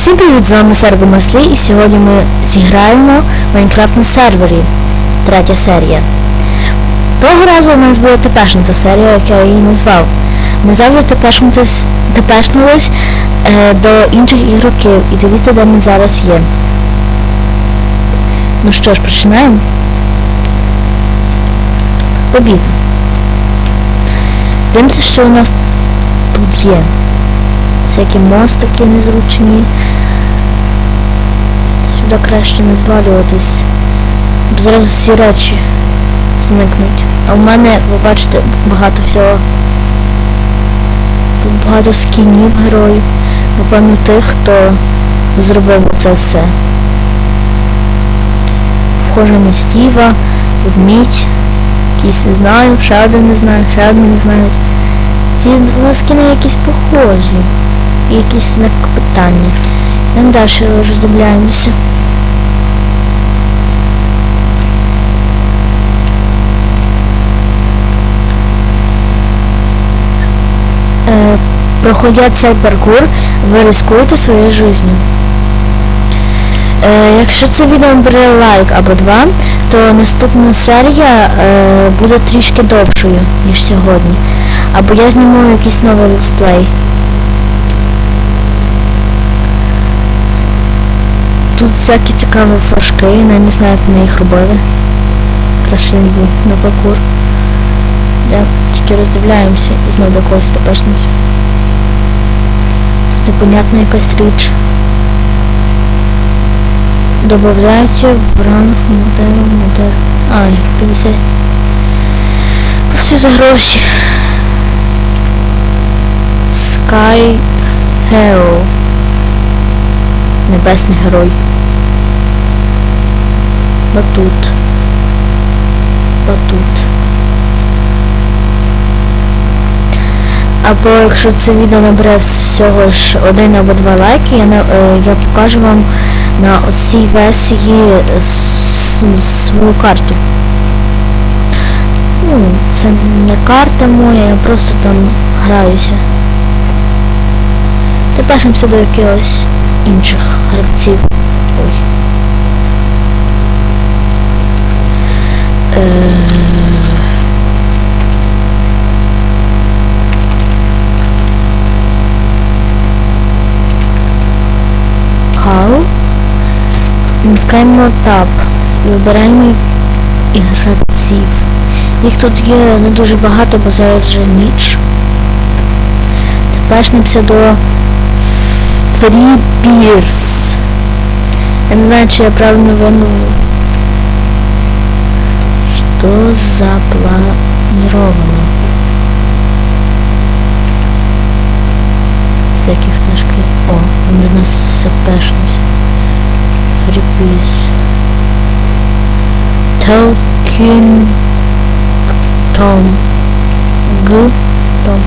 Всім привіт, з вами Серго Маслі і сьогодні ми зіграємо Майнкрафт на сервері. Третя серія. Того разу у нас була тепешнута серія, як я її назвав. Ми завжди тепешнулись е, до інших ігроків і дивіться, де ми зараз є. Ну що ж, починаємо. Побіг. Дивимося, що у нас тут є. Всякі мостики незручні. Сюди краще не звалюватись. Зразу всі речі зникнуть. А в мене, ви бачите, багато всього. Тут багато скінів героїв. Напевно, тих, хто зробив це все. Похоже на Стіва, ведмідь, якийсь не знаю, ще один не знаю, ще не знають. Ці два скіни якісь похожі. І якісь знак питання. Йдемо далі роздивляємося. Е, проходя цей паркур, ви рискуєте своєю життю. Е, якщо це відео бере лайк або два, то наступна серія е, буде трішки довшою, ніж сьогодні. Або я зніму якийсь новий летсплей. Тут всякі цікаві флажки, я не знаю, як вони їх робили. Краще не був на паркур. Да, тільки роздивляємося і знову до когось тепешнемося. Непонятна якась річ. Добавляйте в ранг модель, модель. Ай, 50. То все за гроші. Sky Hero. Небесний герой. Батут. Батут. Або якщо це відео набере всього ж один або два лайки, я, е, я покажу вам на оцій версії свою карту. Ну, це не карта моя, я просто там граюся. Тепешимося до якихось інших гравців. Ой. Е... Call. Натискаємо Tab і вибираємо гравців. Їх тут є не дуже багато, бо зараз вже ніч. Тепешнемося до Не знаю, чи я правильно вимовила. Що запланировано? Всякі флешки. О, він до нас запешнувся. Фрібірс. Толкін Том. Г. Том.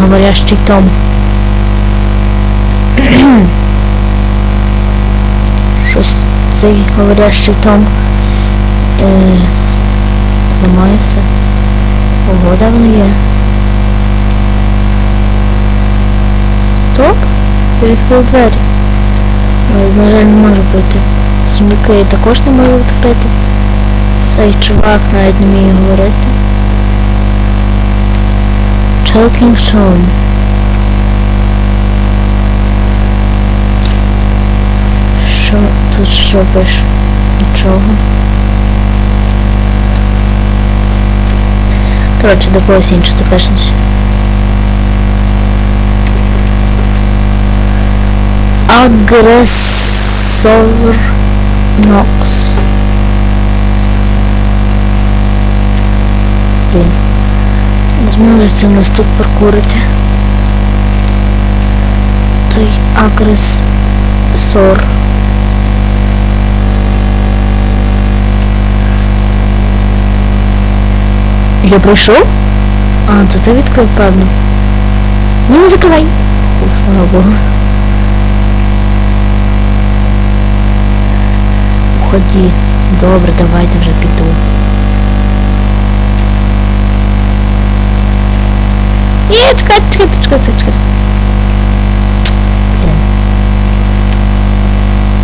Говорящий Том. Щось цей говорящий Том е, зламається. Ого, де вони є? Стоп! Я відкрив двері. Але, на жаль, не можу пройти. Сундуки я також не можу відкрити. Цей чувак навіть не вміє говорити. Talking Tom. Що тут пише? Нічого. Коротше, до когось іншого запишемось. Агресор Нокс. Блін. Зможеться нас тут паркурити. Той агресор. Я прийшов? А, то ти відкрив, певно. Ну, не закривай. Фух, слава Богу. Уходи. Добре, давайте вже піду. Ні, чекайте, чекайте, чекайте, чекайте.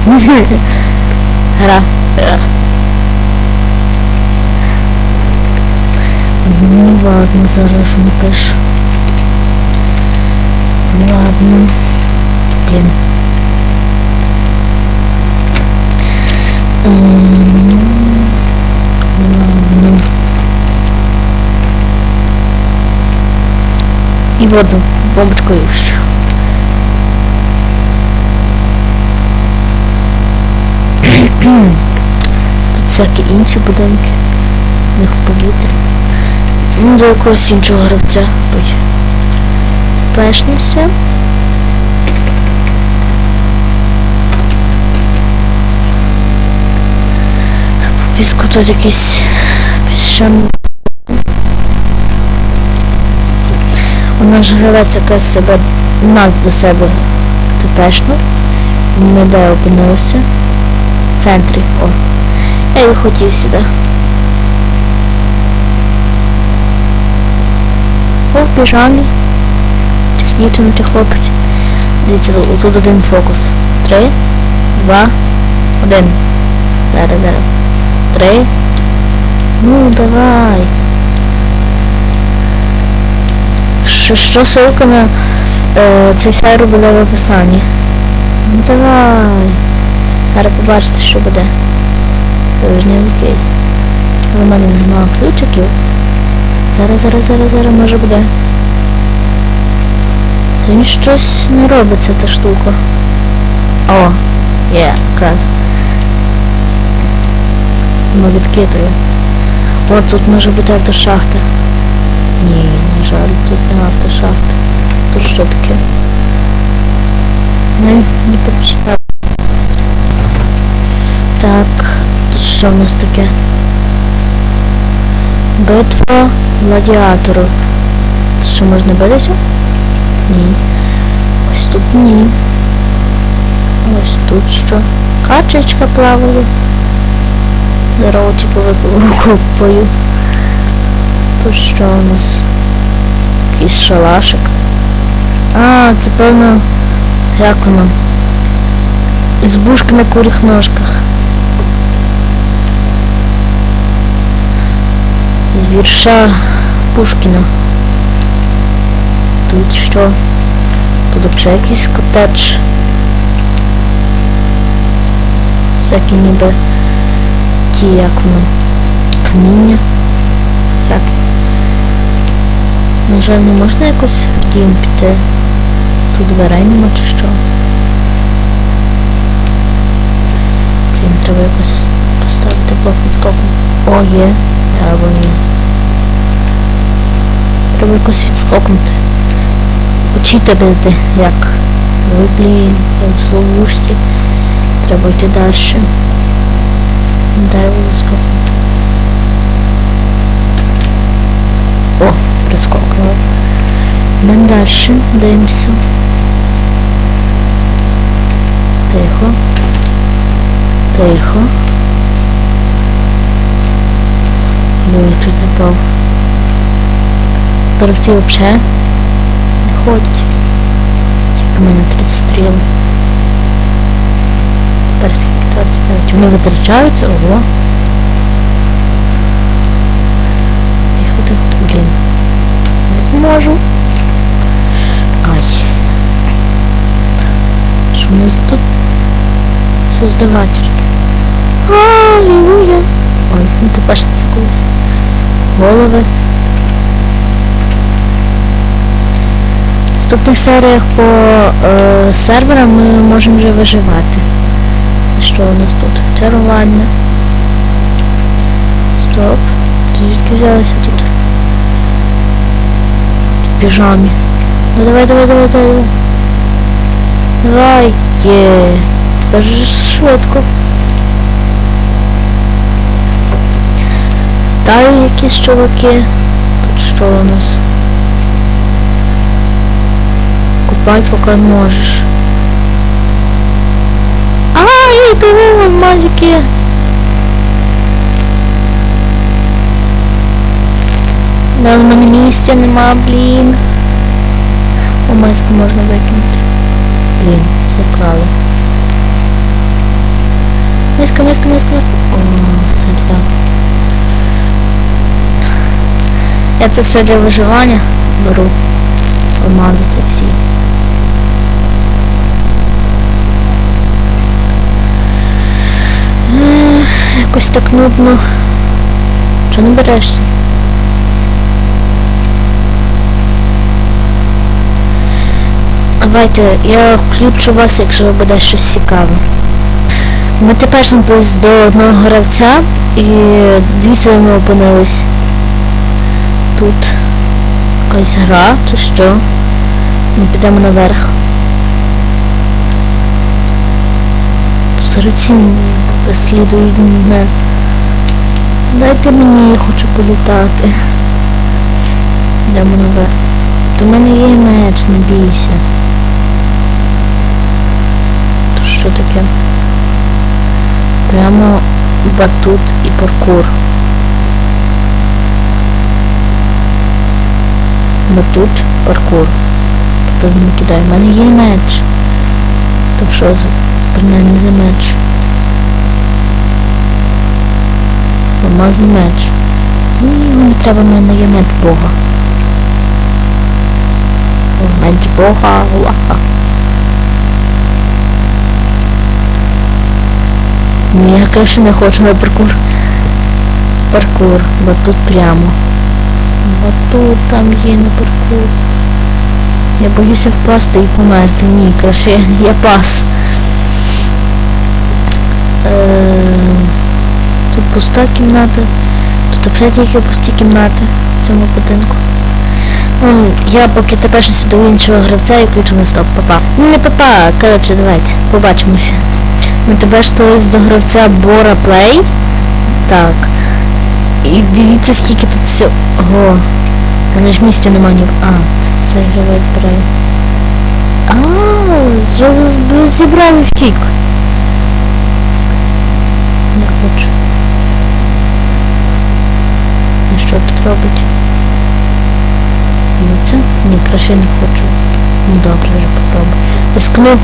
Блін. Гра. Гра. Ну ладно, зараз ж напишу. Ладно. Блін. Ладно. І воду бомбочкою. Щу. Тут всякі інші будинки. В них в повітрі. Ну, до якогось іншого гравця. Ой. Пешнися. Піску тут якийсь піщаний. У наш гравець якась себе нас до себе тепешно. Не де опинилися. В центрі. О. Я і хотів сюди. Піжамі. Чи дівчина, чи хлопець. Дивіться, тут, один фокус. Три, два, один. Зараз, зараз. Три. Ну, давай. Що, що ссылка на е, цей сервер буде в описанні. Ну давай. Зараз побачите, що буде. Вижневий кейс. У мене немає ключиків. Зараз, зараз, зараз, зараз може буде. Сьогодні щось не робиться та штука. О, є, якраз. Ну відкидую. О, тут може бути автошахта. Ні, на жаль, тут не автошахта. Тут що таке? Не, не прочитав. Так, тут що в нас таке? Битва гладіаторів. Що можна битися? Ні. Ось тут ні. Ось тут що? Качечка плаває. Здорово, типу викопаю. Тут що у нас? Якийсь шалашик. А, це певно, як воно? Збушка на курих ножках. З вірша Пушкіна. Тут що? Тут взагалі якийсь котедж. Всякі ніби ті, як воно, каміння. Всякі. На жаль, не можна якось в дім піти. Тут дверей нема чи що. Блін, треба якось поставити блок відскоку. О, є. Або ні. Треба якось відскокнути. Почитати, як. Ви, блін, як в зловушці. Треба йти далі. Дерево відскокнути. О, прискокнули. Йдемо далі, дивимося. Тихо. Тихо. Чуть не пав. Торговці взагалі не ходять. В мене 30 стріл. Тепер скільки 29. Вони витрачаються, ого. Тихо, тихо, блін. Не зможу. Ай. Що у нас тут? Создаватель. Аллилуйя. Ой, ну ти бачишся колись. Голови. В наступних серіях по е, серверам ми можемо вже виживати. Це що у нас тут? Чарування. Стоп. Звідки взялися тут? Піжамі. Ну давай, давай, давай, давай. Давай. Є. Тепер швидко. Та й якісь чуваки. Тут що у нас? Купай поки можеш. Ай, того мазики. Да, на місця нема, блін. О, маску можна викинути. Блін, закрали. миска, миска, миска. О, все, все. Я це все для виживання беру. Алмази це всі. Ех, Якось так нудно. Чого не берешся? Давайте, я включу вас, якщо буде щось цікаве. Ми тепер десь до одного гравця і де ми опинились. Тут якась гра чи що. Ми підемо наверх. Сороці переслідують мене. Дайте мені, я хочу політати. Йдемо наверх. В мене є меч, не бійся. То що таке? Прямо батут і паркур. Батут, паркур. Тобто не кидає. У мене є меч. Так що принаймні за меч. Алмазний меч. Ні, його не треба, в мене є меч Бога. О, Меч Бога, лаха. Ні, я, конечно, не хочу на паркур. Паркур, бо тут прямо. Бо тут там є на паркур. Я боюся впасти і померти. Ні, краще я, пас. Е, тут пуста кімната. Тут опять тільки пусті кімнати в цьому будинку. Я поки тепер ще до іншого гравця і включу на стоп, папа. Ну не папа, коротше, давайте, побачимося. Ми тебе ж до гравця Бора Плей. Так. І дивіться, скільки тут все. Ого. Мене ж місця нема. А, ц- цей гравець збирає. А, зразу зібрав втік. Не хочу. І що тут робить? Ну це? Ні, краще не хочу. Ну добре, вже попробую. Рискну.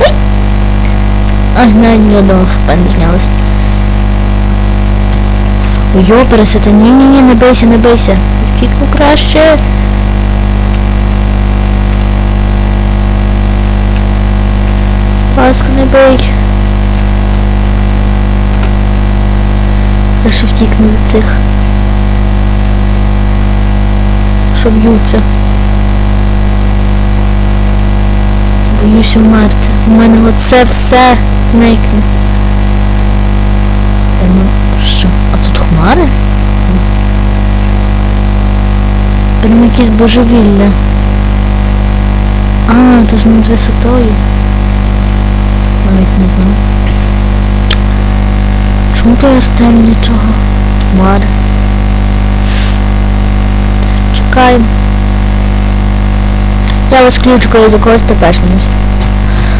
Ой! Ай, навіть ні одного хп не знялось. Ой, йопересити, ні-ні-ні, не бийся, не бийся. Втікну краще. Ласка, не бий. Краще втікну від цих. Що б'ються. Боюся вмерти. У мене оце все зникне. Хмари? Прям якесь божевілля. А, то ж над висотою. Навіть не знаю. Чому той Артем нічого? Хмари. Чекаємо. Я вас включу, коли до когось тепешнемось.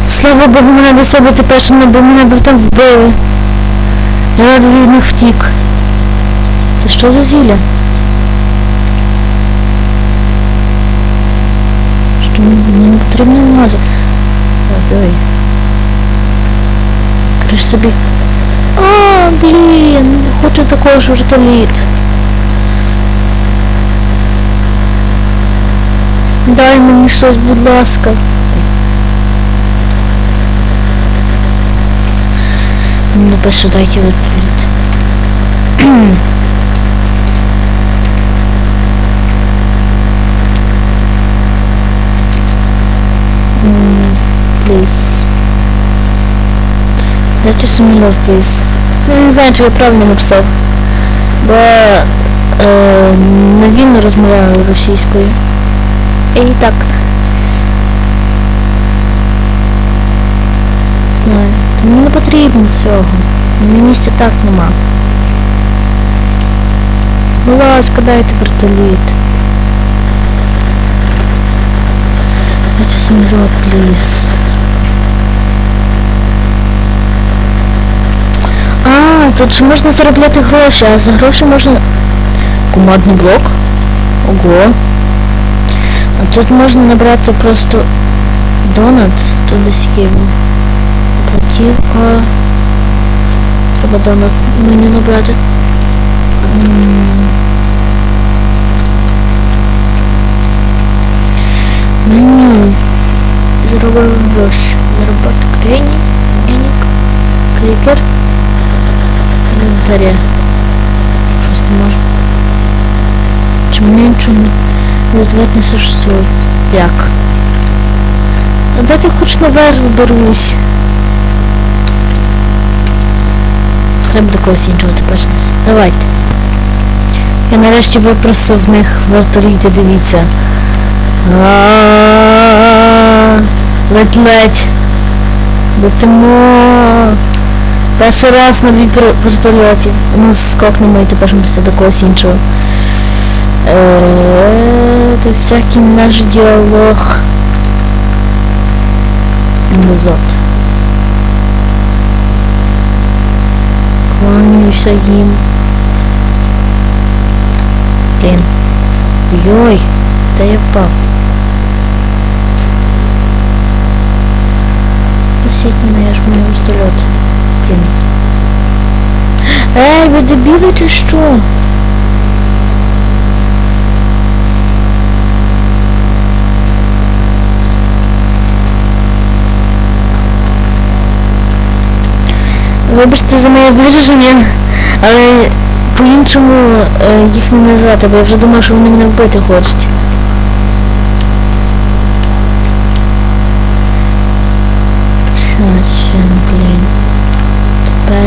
Слава Богу, мене до себе тепешно, бо мене б там вбили. Я від них втік. Це що за зілля? Що мені потрібно алмази? Ой-ой. Криш собі. А, блін, хочу також вертоліт. Дай мені щось, будь ласка. Ну, пишу, дайте вертоліт. Дайте самолет, please. Ну, не знаю, чи я правильно написав. Бо е, не вільно розмовляю російською. І так. Знаю. Мені не потрібно цього. Мені місця так нема. Будь ласка, дайте вертоліт. Дайте самолет, пліз. А, тут же можна заробляти гроші, а за гроші можна... Командний блок? Ого. А тут можна набрати просто донат, тут десь є він. Платівка. Треба донат мені набрати. М. Меню. Заробив гроші. Заробити крені. Енік. Клікер. Щось не можу. Чи мені нічого не... Существує. Як? А дайте хоч наверх зберусь. Треба до когось іншого тепер. Давайте. Я нарешті випросив в них вертоліти, дивіться. Ледь-ледь. Летимо. Перший раз на дві вертольоті. Ну, скокнемо і тепер після до когось іншого. Е, Тут всякий наш діалог. Назад. Кланяюся їм. Блін. Йой, де я впав? Просіть мене, я ж маю вертольот. Блін. Ей, ви дебіли чи що? Вибачте за моє вираження, але по-іншому е, їх не назвати, бо я вже думав, що вони мене вбити хочуть. Що це, блін?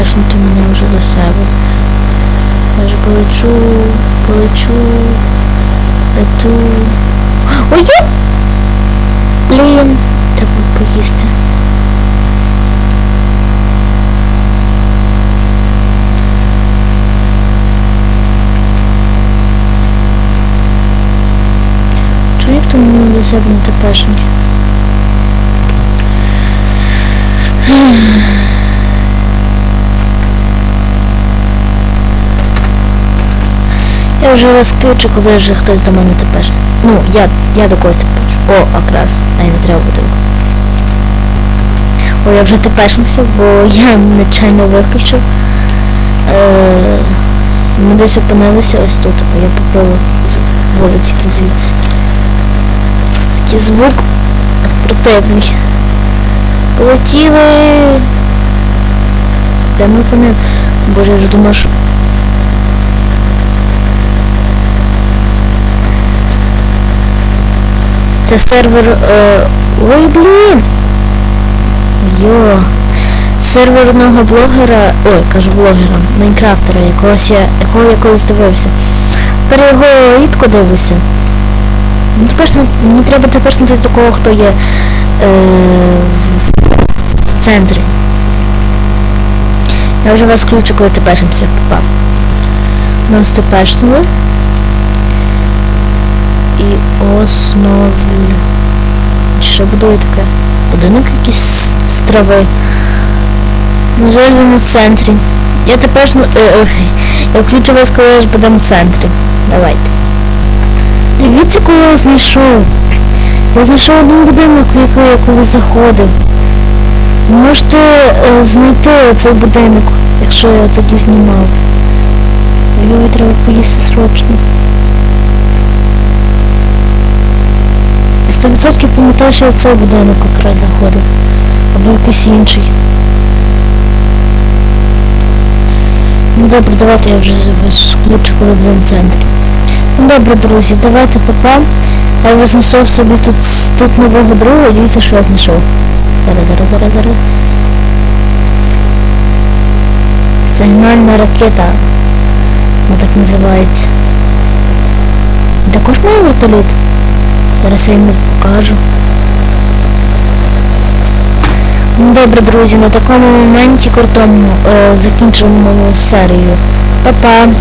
Тепер ж ти мене вже до себе. Я ж полечу, полечу, лету. Ой, я... Блін, треба поїсти. Чого як то мені до себе не тепешить? Я вже розключу, коли вже хтось до мене тепер. Ну, я, я до когось тепер. О, якраз. Ай, не треба буде. О, я вже тепешився, бо я нечайно виключив. Е, ми десь опинилися ось тут, я попробую вилетіти звідси. Такий звук противний. Полетіли. Де ми опинили? Боже, я вже думав, що... Це сервер... Е... Ой, блін! Йо. Серверного блогера... Ой, кажу блогера, майнкрафтера, якогось я... якого я колись дивився. Тепер його рідко дивлюся. Ну, тепер не, треба тепер до кого хто є е, в центрі. Я вже вас включу, коли тепешимся попав. Нас. І основлю. Що будує таке? Будинок якийсь з- трави. На жаль, він у центрі. Я тепер е, е, я включу вас, коли ж будемо в центрі. Давайте. Дивіться, кого я знайшов. Я знайшов один будинок, в який я колись заходив. Можете е, знайти цей будинок, якщо я тоді знімав. Його треба поїсти срочно. Я 100% пам'ятаю, що я в цей будинок якраз заходив. Або якийсь інший. Ну добре, давайте я вже включу, коли будемо в центрі. Ну добре, друзі, давайте попам. Я вже собі тут, тут нового друга, дивіться, що я знайшов. Зараз, зараз, зараз, зараз. Сигнальна ракета. Вона так називається. Також має вертоліт. Зараз я йому покажу. Ну, Добре, друзі, на такому моменті крутому е, закінчуємо серію. Па-па!